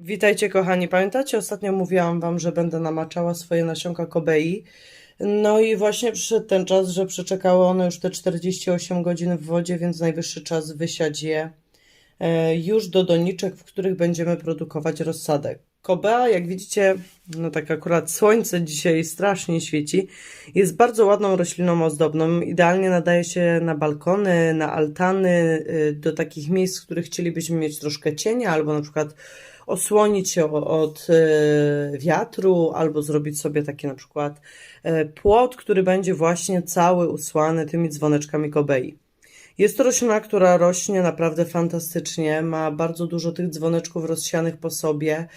Witajcie kochani, pamiętacie ostatnio mówiłam wam, że będę namaczała swoje nasionka kobei. No i właśnie przyszedł ten czas, że przeczekały one już te 48 godzin w wodzie, więc najwyższy czas wysiać je e, już do doniczek, w których będziemy produkować rozsadę. Kobea, jak widzicie, no tak akurat słońce dzisiaj strasznie świeci, jest bardzo ładną rośliną ozdobną. Idealnie nadaje się na balkony, na altany, y, do takich miejsc, w których chcielibyśmy mieć troszkę cienia, albo na przykład osłonić się od e, wiatru, albo zrobić sobie taki na przykład e, płot, który będzie właśnie cały usłany tymi dzwoneczkami kobei. Jest to roślina, która rośnie naprawdę fantastycznie, ma bardzo dużo tych dzwoneczków rozsianych po sobie.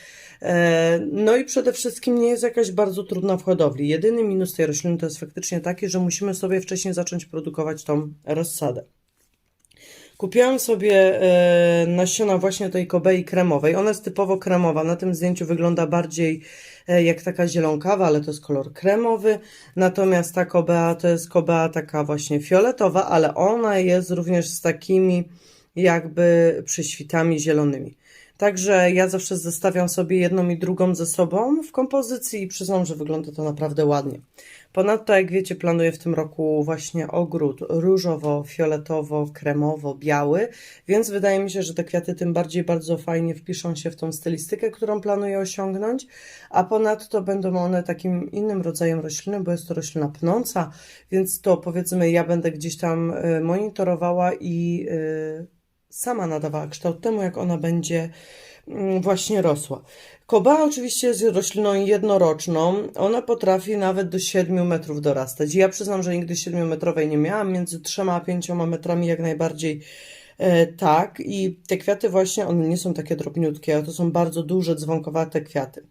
E, No i przede wszystkim nie jest jakaś bardzo trudna w hodowli. Jedyny minus tej rośliny to jest faktycznie taki, że musimy sobie wcześniej zacząć produkować tą rozsadę. Kupiłam sobie e, nasiona właśnie tej kobei kremowej. Ona jest typowo kremowa. Na tym zdjęciu wygląda bardziej e, jak taka zielonkawa, ale to jest kolor kremowy. Natomiast ta kobea to jest kobea taka właśnie fioletowa, ale ona jest również z takimi jakby przyświtami zielonymi. Także ja zawsze zestawiam sobie jedną i drugą ze sobą w kompozycji i przyznam, że wygląda to naprawdę ładnie. Ponadto, jak wiecie, planuję w tym roku właśnie ogród różowo-fioletowo-kremowo-biały, więc wydaje mi się, że te kwiaty tym bardziej bardzo fajnie wpiszą się w tą stylistykę, którą planuję osiągnąć, a ponadto będą one takim innym rodzajem rośliny, bo jest to roślina pnąca, więc to powiedzmy ja będę gdzieś tam y, monitorowała i y, sama nadawała kształt temu, jak ona będzie mm, właśnie rosła. Koba oczywiście jest rośliną jednoroczną. Ona potrafi nawet do 7 metrów dorastać. Ja przyznam, że nigdy 7 metrowej nie miałam. Między 3 a 5 metrami jak najbardziej e, tak. I te kwiaty właśnie, one nie są takie drobniutkie, ale to są bardzo duże, dzwonkowate kwiaty.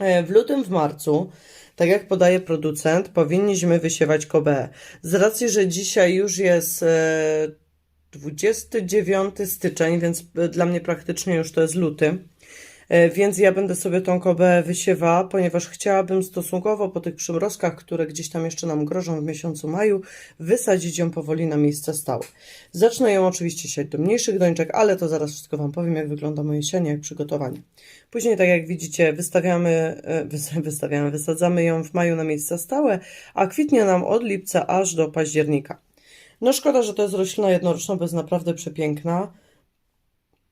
E, W lutym, w marcu, tak jak podaje producent, powinniśmy wysiewać kobeę. Z racji, że dzisiaj już jest e, 29 styczeń, więc e, dla mnie praktycznie już to jest luty. E, Więc ja będę sobie tą kobę wysiewała, ponieważ chciałabym stosunkowo po tych przymrozkach, które gdzieś tam jeszcze nam grożą w miesiącu maju, wysadzić ją powoli na miejsce stałe. Zacznę ją oczywiście siać do mniejszych doniczek, ale to zaraz wszystko Wam powiem, jak wygląda moje sianie, jak przygotowanie. Później, tak jak widzicie, wystawiamy, e, wys- wystawiamy, wysadzamy ją w maju na miejsca stałe, a kwitnie nam od lipca aż do października. No szkoda, że to jest roślina jednoroczna, bo jest naprawdę przepiękna.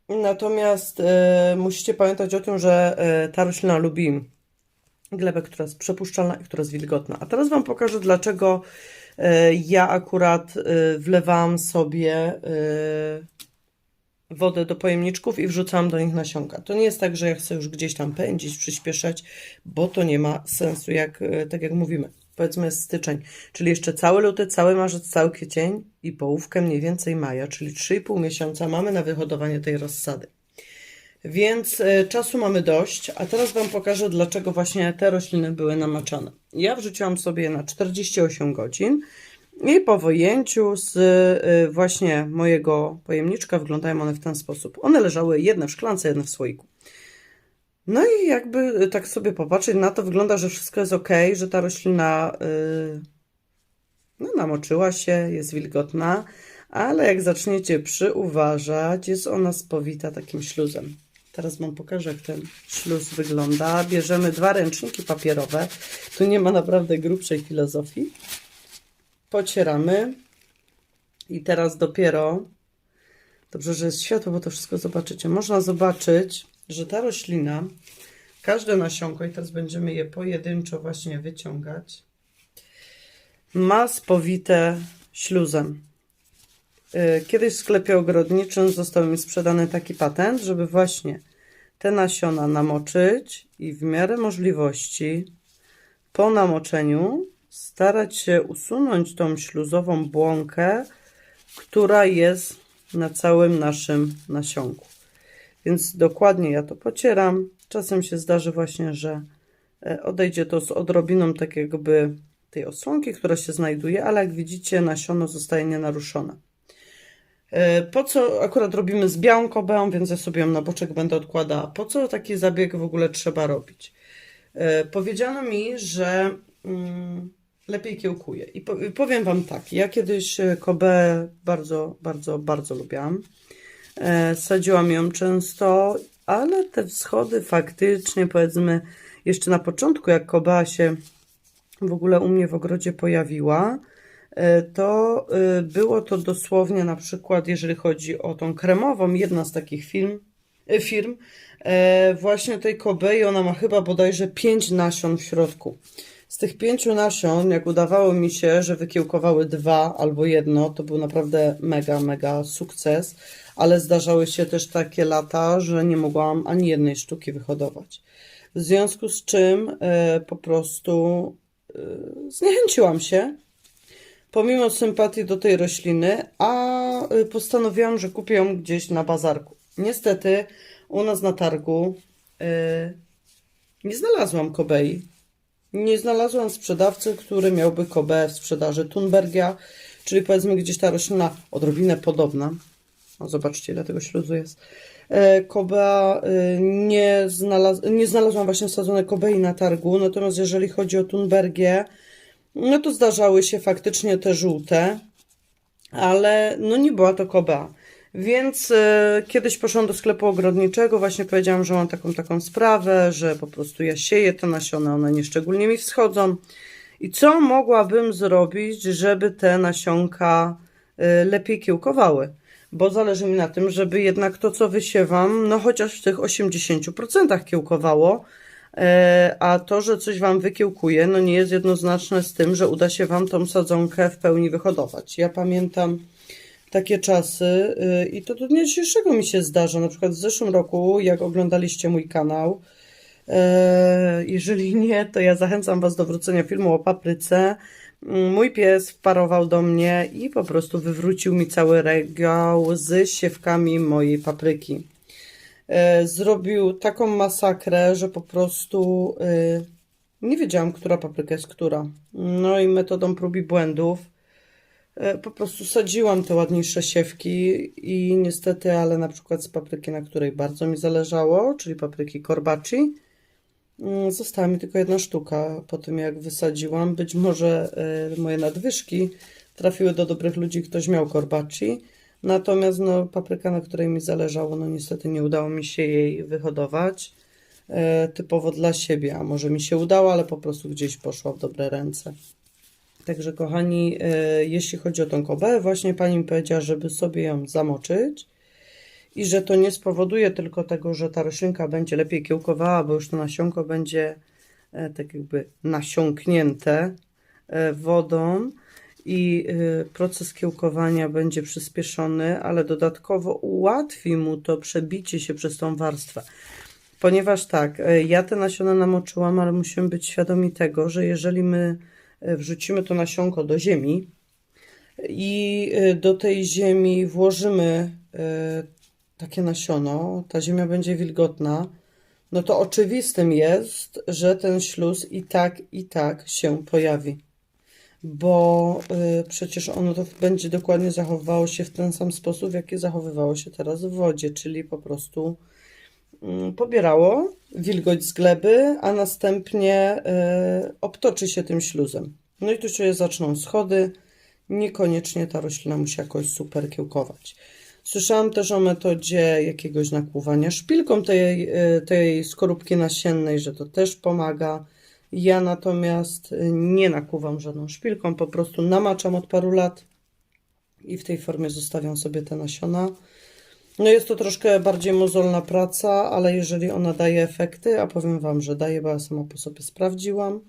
Natomiast e, musicie pamiętać o tym, że e, ta roślina lubi glebę, która jest przepuszczalna i która jest wilgotna. A teraz Wam pokażę, dlaczego e, ja akurat e, wlewałam sobie e, wodę do pojemniczków i wrzucałam do nich nasionka. To nie jest tak, że ja chcę już gdzieś tam pędzić, przyspieszać, bo to nie ma sensu, jak, e, tak jak mówimy. Powiedzmy jest styczeń, czyli jeszcze cały luty, cały marzec, cały kwiecień i połówkę mniej więcej maja, czyli 3,5 miesiąca mamy na wyhodowanie tej rozsady. Więc e, czasu mamy dość, a teraz Wam pokażę, dlaczego właśnie te rośliny były namaczane. Ja wrzuciłam sobie na 48 godzin i po wyjęciu z e, właśnie mojego pojemniczka wyglądają one w ten sposób. One leżały jedne w szklance, jedne w słoiku. No i jakby tak sobie popatrzeć na to, wygląda, że wszystko jest ok, że ta roślina yy, no, namoczyła się, jest wilgotna, ale jak zaczniecie przyuważać, jest ona spowita takim śluzem. Teraz Wam pokażę, jak ten śluz wygląda. Bierzemy dwa ręczniki papierowe. Tu nie ma naprawdę grubszej filozofii. Pocieramy. I teraz dopiero, dobrze, że jest światło, bo to wszystko zobaczycie. Można zobaczyć, że ta roślina, każde nasionko, i teraz będziemy je pojedynczo właśnie wyciągać, ma spowite śluzem. Y, Kiedyś w sklepie ogrodniczym został mi sprzedany taki patent, żeby właśnie te nasiona namoczyć i w miarę możliwości po namoczeniu starać się usunąć tą śluzową błąkę, która jest na całym naszym nasionku. Więc dokładnie ja to pocieram. Czasem się zdarzy właśnie, że e, odejdzie to z odrobiną tak jakby tej osłonki, która się znajduje, ale jak widzicie nasiono zostaje nienaruszone. E, Po co akurat robimy z białą kobeą, więc ja sobie ją na boczek będę odkładała. Po co taki zabieg w ogóle trzeba robić? E, Powiedziano mi, że mm, lepiej kiełkuje. I po- powiem Wam tak, ja kiedyś kobę bardzo, bardzo, bardzo lubiłam. E, Sadziłam ją często ale te wschody faktycznie, powiedzmy, jeszcze na początku, jak koba się w ogóle u mnie w ogrodzie pojawiła, e, to e, było to dosłownie na przykład, jeżeli chodzi o tą kremową, jedna z takich firm, e, właśnie tej Kobei, ona ma chyba bodajże pięć nasion w środku. Z tych pięciu nasion, jak udawało mi się, że wykiełkowały dwa albo jedno, to był naprawdę mega, mega sukces, ale zdarzały się też takie lata, że nie mogłam ani jednej sztuki wyhodować. W związku z czym e, po prostu e, zniechęciłam się, pomimo sympatii do tej rośliny, a y, postanowiłam, że kupię ją gdzieś na bazarku. Niestety u nas na targu y, nie znalazłam Kobei. Nie znalazłam sprzedawcy, który miałby Kobe w sprzedaży Thunbergia, czyli powiedzmy gdzieś ta roślina odrobinę podobna. O, zobaczcie, ile tego śluzu jest. E, Kobe y, nie, znalaz nie znalazłam właśnie sadzonek Kobei na targu, natomiast jeżeli chodzi o Thunbergie, no to zdarzały się faktycznie te żółte, ale no nie była to Koba. Więc e, kiedyś poszłam do sklepu ogrodniczego, właśnie powiedziałam, że mam taką taką sprawę, że po prostu ja sieję te nasiona, one nieszczególnie mi wschodzą. I co mogłabym zrobić, żeby te nasionka e, lepiej kiełkowały? Bo zależy mi na tym, żeby jednak to, co wysiewam, no chociaż w tych 80% kiełkowało, E, a to, że coś Wam wykiełkuje, no nie jest jednoznaczne z tym, że uda się Wam tą sadzonkę w pełni wyhodować. Ja pamiętam takie czasy y, i to do dnia dzisiejszego mi się zdarza. Na przykład w zeszłym roku, jak oglądaliście mój kanał, e, jeżeli nie, to ja zachęcam Was do wrócenia filmu o papryce. Mój pies wparował do mnie i po prostu wywrócił mi cały regał z siewkami mojej papryki e, zrobił taką masakrę, że po prostu e, nie wiedziałam, która papryka jest która. No i metodą prób i błędów e, po prostu sadziłam te ładniejsze siewki i niestety, ale na przykład z papryki, na której bardzo mi zależało, czyli papryki korbaci, została mi tylko jedna sztuka po tym, jak wysadziłam. Być może e, moje nadwyżki trafiły do dobrych ludzi, ktoś miał korbaci. Natomiast no, papryka, na której mi zależało, no niestety nie udało mi się jej wyhodować. E, typowo dla siebie, a może mi się udało, ale po prostu gdzieś poszła w dobre ręce. Także kochani, e, jeśli chodzi o tą kobę, właśnie pani mi powiedziała, żeby sobie ją zamoczyć i że to nie spowoduje tylko tego, że ta roślinka będzie lepiej kiełkowała, bo już to nasionko będzie e, tak jakby nasiąknięte e, wodą i e, proces kiełkowania będzie przyspieszony, ale dodatkowo ułatwi mu to przebicie się przez tą warstwę. Ponieważ tak, ja te nasiona namoczyłam, ale musimy być świadomi tego, że jeżeli my wrzucimy to nasionko do ziemi i do tej ziemi włożymy takie nasiono, ta ziemia będzie wilgotna, no to oczywistym jest, że ten śluz i tak, i tak się pojawi. Bo y, przecież ono to będzie dokładnie zachowywało się w ten sam sposób, w jaki zachowywało się teraz w wodzie, czyli po prostu mm, pobierało wilgoć z gleby, a następnie y, obtoczy się tym śluzem. No i tu się zaczną schody. Niekoniecznie ta roślina musi jakoś super kiełkować. Słyszałam też o metodzie jakiegoś nakłuwania szpilką tej, y, tej skorupki nasiennej, że to też pomaga. Ja natomiast y, nie nakłuwam żadną szpilką, po prostu namaczam od paru lat i w tej formie zostawiam sobie te nasiona. No jest to troszkę bardziej mozolna praca, ale jeżeli ona daje efekty, a powiem Wam, że daje, bo ja sama po sobie sprawdziłam,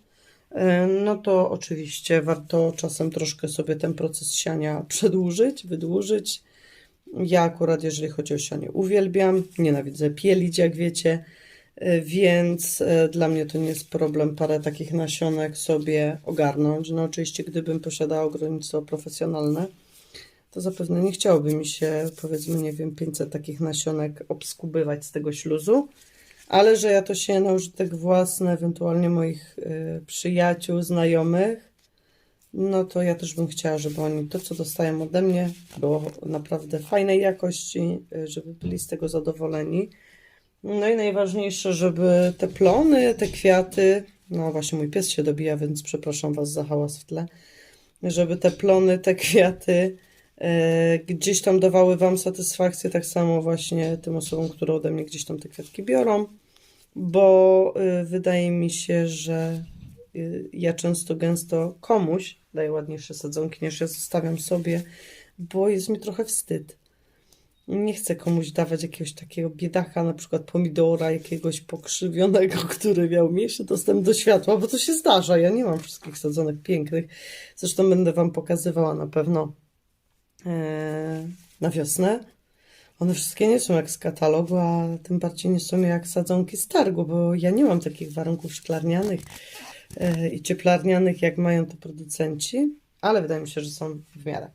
e, no to oczywiście warto czasem troszkę sobie ten proces siania przedłużyć, wydłużyć. Ja akurat, jeżeli chodzi o sianie, uwielbiam, nienawidzę pielić, jak wiecie, e, więc e, dla mnie to nie jest problem parę takich nasionek sobie ogarnąć. No oczywiście, gdybym posiadała ogrodnictwo profesjonalne, to zapewne nie chciałoby mi się, powiedzmy, nie wiem, 500 takich nasionek obskubywać z tego śluzu, ale że ja to się na użytek własny, ewentualnie moich y, przyjaciół, znajomych, no to ja też bym chciała, żeby oni to, co dostają ode mnie, było naprawdę fajnej jakości, y, żeby byli z tego zadowoleni. No i najważniejsze, żeby te plony, te kwiaty, no właśnie mój pies się dobija, więc przepraszam Was za hałas w tle, żeby te plony, te kwiaty e, gdzieś tam dawały Wam satysfakcję, tak samo właśnie tym osobom, które ode mnie gdzieś tam te kwiatki biorą, bo e, wydaje mi się, że e, ja często, gęsto komuś daję ładniejsze sadzonki niż ja zostawiam sobie, bo jest mi trochę wstyd. Nie chcę komuś dawać jakiegoś takiego biedaka, na przykład pomidora, jakiegoś pokrzywionego, który miał mniejszy dostęp do światła, bo to się zdarza. Ja nie mam wszystkich sadzonek pięknych. Zresztą będę Wam pokazywała na pewno e, na wiosnę. One wszystkie nie są jak z katalogu, a tym bardziej nie są jak sadzonki z targu, bo ja nie mam takich warunków szklarnianych i cieplarnianych, jak mają to producenci, ale wydaje mi się, że są w miarę.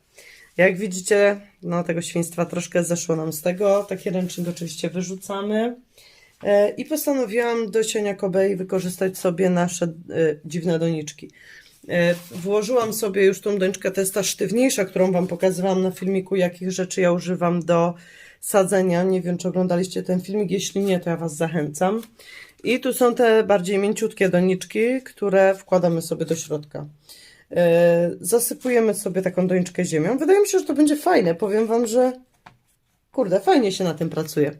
Jak widzicie, no tego świństwa troszkę zeszło nam z tego. Taki ręcznik oczywiście wyrzucamy. E, I postanowiłam do siania Kobei wykorzystać sobie nasze e, dziwne doniczki. E, Włożyłam sobie już tą doniczkę, to jest ta sztywniejsza, którą Wam pokazywałam na filmiku, jakich rzeczy ja używam do sadzenia. Nie wiem, czy oglądaliście ten filmik, jeśli nie, to ja Was zachęcam. I tu są te bardziej mięciutkie doniczki, które wkładamy sobie do środka. E, Zasypujemy sobie taką doniczkę ziemią. Wydaje mi się, że to będzie fajne. Powiem Wam, że kurde, fajnie się na tym pracuje.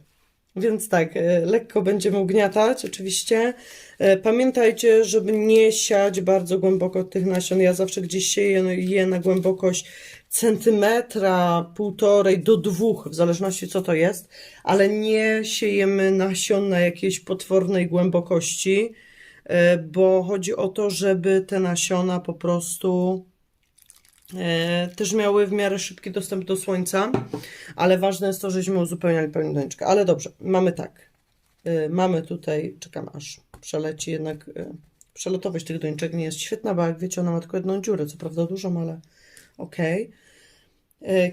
Więc tak, e, lekko będziemy ugniatać, oczywiście. E, Pamiętajcie, żeby nie siać bardzo głęboko tych nasion. Ja zawsze gdzieś sieję no, je na głębokość centymetra, półtorej do dwóch, w zależności co to jest, ale nie siejemy nasion na jakiejś potwornej głębokości, e, bo chodzi o to, żeby te nasiona po prostu e, też miały w miarę szybki dostęp do słońca, ale ważne jest to, żeśmy uzupełniali pełnię doniczkę. Ale dobrze, mamy tak. E, Mamy tutaj, czekam aż przeleci jednak. Przelotowość tych doniczek nie jest świetna, bo jak wiecie, ona ma tylko jedną dziurę, co prawda dużą, ale okej. E,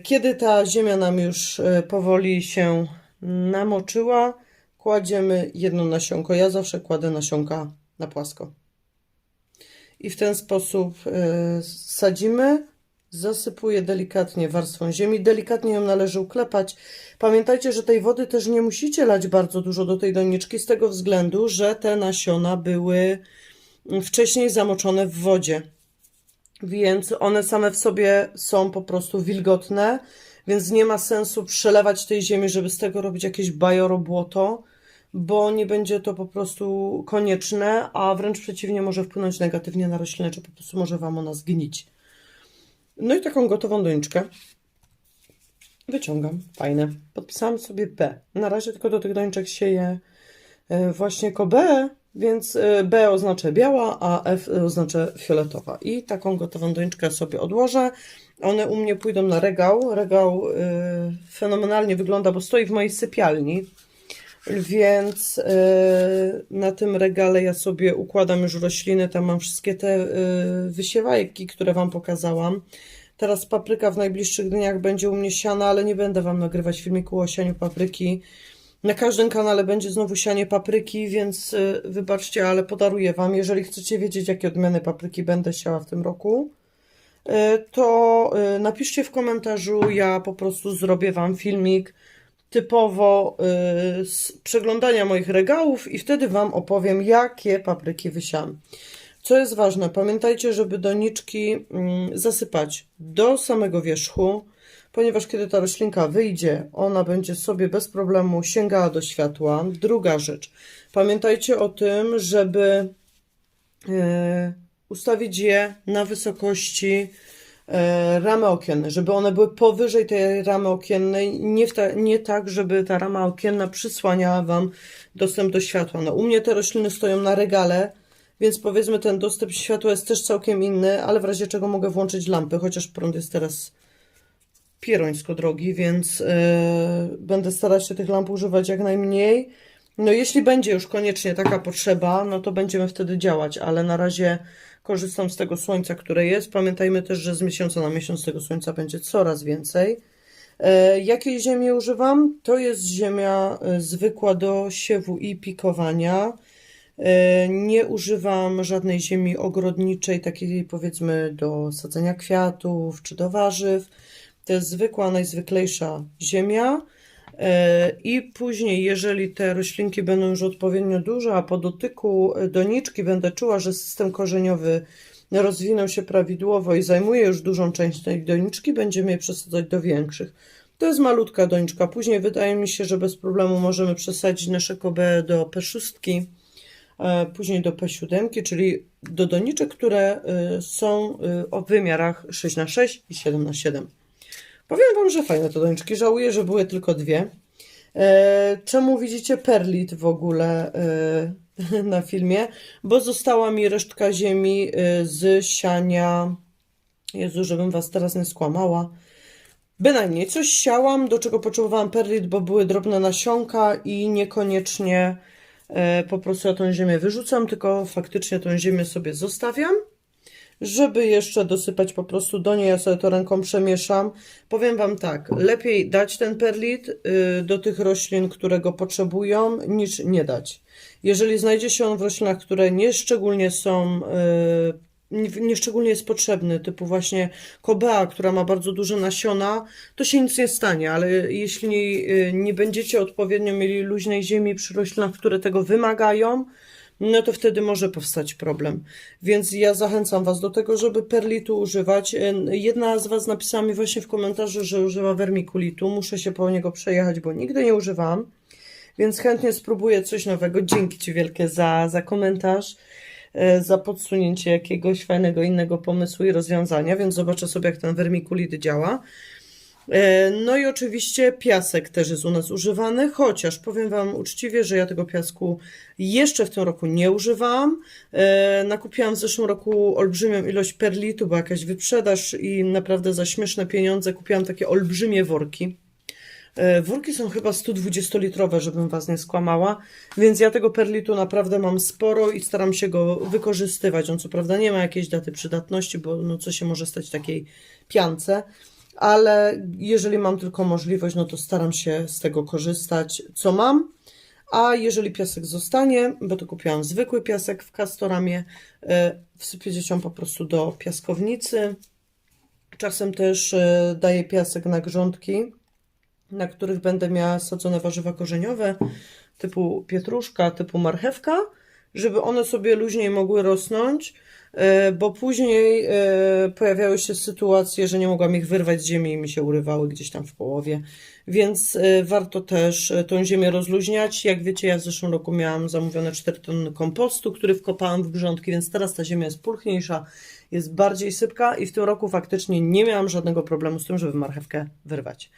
Kiedy ta ziemia nam już e, powoli się namoczyła, kładziemy jedno nasionko. Ja zawsze kładę nasionka na płasko. I w ten sposób e, sadzimy. Zasypuję delikatnie warstwą ziemi. Delikatnie ją należy uklepać. Pamiętajcie, że tej wody też nie musicie lać bardzo dużo do tej doniczki, z tego względu, że te nasiona były wcześniej zamoczone w wodzie. Więc one same w sobie są po prostu wilgotne, więc nie ma sensu przelewać tej ziemi, żeby z tego robić jakieś bajoro błoto, bo nie będzie to po prostu konieczne, a wręcz przeciwnie może wpłynąć negatywnie na roślinę, czy po prostu może Wam ona zgnić. No i taką gotową doniczkę wyciągam. Fajne. Podpisałam sobie B. Na razie tylko do tych doniczek sieję e, właśnie Kobe, więc e, B oznacza biała, a F oznacza fioletowa. I taką gotową doniczkę sobie odłożę. One u mnie pójdą na regał. Regał e, fenomenalnie wygląda, bo stoi w mojej sypialni. Więc e, na tym regale ja sobie układam już rośliny. Tam mam wszystkie te e, wysiewajki, które Wam pokazałam. Teraz papryka w najbliższych dniach będzie u mnie siana, ale nie będę Wam nagrywać filmiku o sianiu papryki. Na każdym kanale będzie znowu sianie papryki, więc y, wybaczcie, ale podaruję Wam. Jeżeli chcecie wiedzieć, jakie odmiany papryki będę siała w tym roku, y, to y, napiszcie w komentarzu. Ja po prostu zrobię Wam filmik typowo z przeglądania moich regałów i wtedy Wam opowiem, jakie papryki wysiałam. Co jest ważne, pamiętajcie, żeby doniczki mm, zasypać do samego wierzchu, ponieważ kiedy ta roślinka wyjdzie, ona będzie sobie bez problemu sięgała do światła. Druga rzecz, pamiętajcie o tym, żeby e, ustawić je na wysokości e, ramy okiennej, żeby one były powyżej tej ramy okiennej, nie, ta, nie tak, żeby ta rama okienna przysłaniała Wam dostęp do światła. No, u mnie te rośliny stoją na regale, więc powiedzmy ten dostęp światła jest też całkiem inny, ale w razie czego mogę włączyć lampy, chociaż prąd jest teraz pierońsko drogi, więc yy, będę starać się tych lamp używać jak najmniej. No jeśli będzie już koniecznie taka potrzeba, no to będziemy wtedy działać, ale na razie korzystam z tego słońca, które jest. Pamiętajmy też, że z miesiąca na miesiąc tego słońca będzie coraz więcej. E, Jakiej ziemi używam? To jest ziemia e, zwykła do siewu i pikowania. Nie używam żadnej ziemi ogrodniczej, takiej powiedzmy do sadzenia kwiatów czy do warzyw. To jest zwykła, najzwyklejsza ziemia. E, I później, jeżeli te roślinki będą już odpowiednio duże, a po dotyku doniczki będę czuła, że system korzeniowy rozwinął się prawidłowo i zajmuje już dużą część tej doniczki, będziemy je przesadzać do większych. To jest malutka doniczka. Później wydaje mi się, że bez problemu możemy przesadzić nasze kobe do P6, e, później do P7, czyli do doniczek, które e, są e, o wymiarach 6x6 i 7x7. Powiem Wam, że fajne te doniczki. Żałuję, że były tylko dwie. E, czemu widzicie perlit w ogóle e, na filmie? Bo została mi resztka ziemi e, z siania. Jezu, żebym Was teraz nie skłamała. Bynajmniej coś siałam, do czego potrzebowałam perlit, bo były drobne nasionka i niekoniecznie e, po prostu ja tą ziemię wyrzucam, tylko faktycznie tą ziemię sobie zostawiam. Żeby jeszcze dosypać po prostu do niej, ja sobie to ręką przemieszam. Powiem Wam tak, lepiej dać ten perlit y, do tych roślin, które go potrzebują, niż nie dać. Jeżeli znajdzie się on w roślinach, które nie szczególnie są, y, nie- nie szczególnie jest potrzebny, typu właśnie kobea, która ma bardzo duże nasiona, to się nic nie stanie, ale jeśli y, nie będziecie odpowiednio mieli luźnej ziemi przy roślinach, które tego wymagają, no to wtedy może powstać problem. Więc ja zachęcam Was do tego, żeby perlitu używać. E, Jedna z Was napisała mi właśnie w komentarzu, że używa vermiculitu. Muszę się po niego przejechać, bo nigdy nie używam. Więc chętnie spróbuję coś nowego. Dzięki Ci wielkie za, za komentarz, e, za podsunięcie jakiegoś fajnego innego pomysłu i rozwiązania, więc zobaczę sobie, jak ten vermiculit działa. E, No i oczywiście piasek też jest u nas używany, chociaż powiem Wam uczciwie, że ja tego piasku jeszcze w tym roku nie używałam. E, Nakupiłam w zeszłym roku olbrzymią ilość perlitu, bo jakaś wyprzedaż i naprawdę za śmieszne pieniądze kupiłam takie olbrzymie worki. E, Worki są chyba 120-litrowe, żebym Was nie skłamała, więc ja tego perlitu naprawdę mam sporo i staram się go wykorzystywać. On co prawda nie ma jakiejś daty przydatności, bo no co się może stać takiej piance, ale jeżeli mam tylko możliwość, no to staram się z tego korzystać, co mam. A jeżeli piasek zostanie, bo to kupiłam zwykły piasek w Castoramie, e, wsypię dzieciom po prostu do piaskownicy. Czasem też e, daję piasek na grządki, na których będę miała sadzone warzywa korzeniowe, typu pietruszka, typu marchewka, żeby one sobie luźniej mogły rosnąć, bo później e, pojawiały się sytuacje, że nie mogłam ich wyrwać z ziemi i mi się urywały gdzieś tam w połowie. Więc e, warto też e, tą ziemię rozluźniać. Jak wiecie, ja w zeszłym roku miałam zamówione 4 tony kompostu, który wkopałam w grządki, więc teraz ta ziemia jest pulchniejsza, jest bardziej sypka i w tym roku faktycznie nie miałam żadnego problemu z tym, żeby marchewkę wyrwać.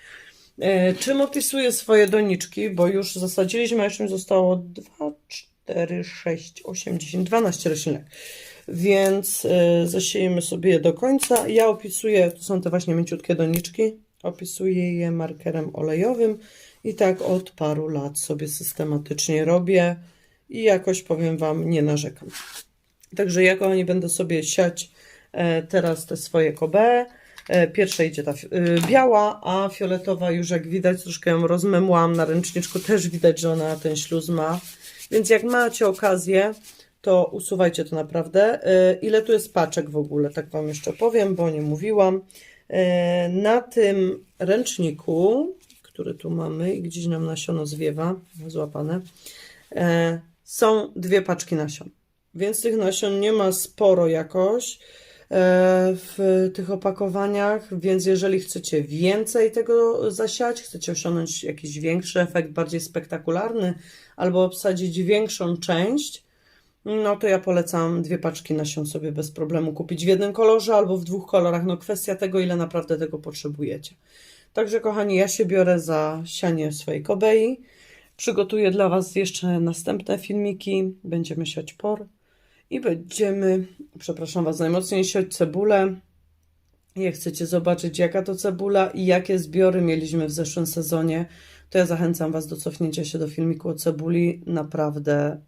E, Czym opisuję swoje doniczki? Bo już zasadziliśmy, a jeszcze mi zostało 2, 4, 6, 8, 10, 12 roślinek. Więc e, zasiejemy sobie je do końca. Ja opisuję, to są te właśnie mięciutkie doniczki, opisuję je markerem olejowym i tak od paru lat sobie systematycznie robię i jakoś powiem Wam, nie narzekam. Także ja, kochani, będę sobie siać e, teraz te swoje kobe. E, Pierwsza idzie ta y, biała, a fioletowa już jak widać, troszkę ją rozmemłam na ręczniczku, też widać, że ona ten śluz ma. Więc jak macie okazję, to usuwajcie to naprawdę. E, Ile tu jest paczek w ogóle, tak Wam jeszcze powiem, bo nie mówiłam. E, Na tym ręczniku, który tu mamy i gdzieś nam nasiono zwiewa, złapane, e, są dwie paczki nasion. Więc tych nasion nie ma sporo jakoś w tych opakowaniach, więc jeżeli chcecie więcej tego zasiać, chcecie osiągnąć jakiś większy efekt, bardziej spektakularny, albo obsadzić większą część, no to ja polecam dwie paczki nasion sobie bez problemu kupić w jednym kolorze albo w dwóch kolorach. No kwestia tego, ile naprawdę tego potrzebujecie. Także kochani, ja się biorę za sianie swojej kobei. Przygotuję dla Was jeszcze następne filmiki. Będziemy siać por i będziemy, przepraszam Was najmocniej, siać cebulę. Jak chcecie zobaczyć, jaka to cebula i jakie zbiory mieliśmy w zeszłym sezonie, to ja zachęcam Was do cofnięcia się do filmiku o cebuli. Naprawdę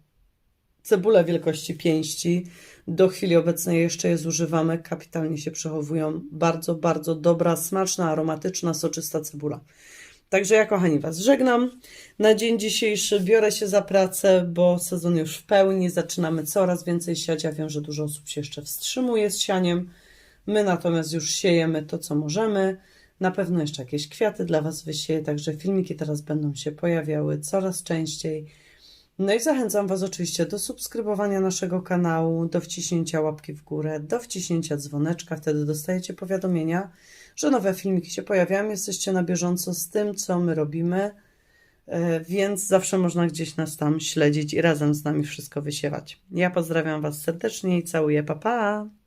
cebule wielkości pięści. Do chwili obecnej jeszcze je zużywamy, kapitalnie się przechowują. Bardzo, bardzo dobra, smaczna, aromatyczna, soczysta cebula. Także ja, kochani, Was żegnam. Na dzień dzisiejszy biorę się za pracę, bo sezon już w pełni. Zaczynamy coraz więcej siać. Ja wiem, że dużo osób się jeszcze wstrzymuje z sianiem. My natomiast już siejemy to, co możemy. Na pewno jeszcze jakieś kwiaty dla Was wysieję, także filmiki teraz będą się pojawiały coraz częściej. No i zachęcam Was oczywiście do subskrybowania naszego kanału, do wciśnięcia łapki w górę, do wciśnięcia dzwoneczka. Wtedy dostajecie powiadomienia, że nowe filmiki się pojawiają. Jesteście na bieżąco z tym, co my robimy, e, więc zawsze można gdzieś nas tam śledzić i razem z nami wszystko wysiewać. Ja pozdrawiam Was serdecznie i całuję. Pa, pa!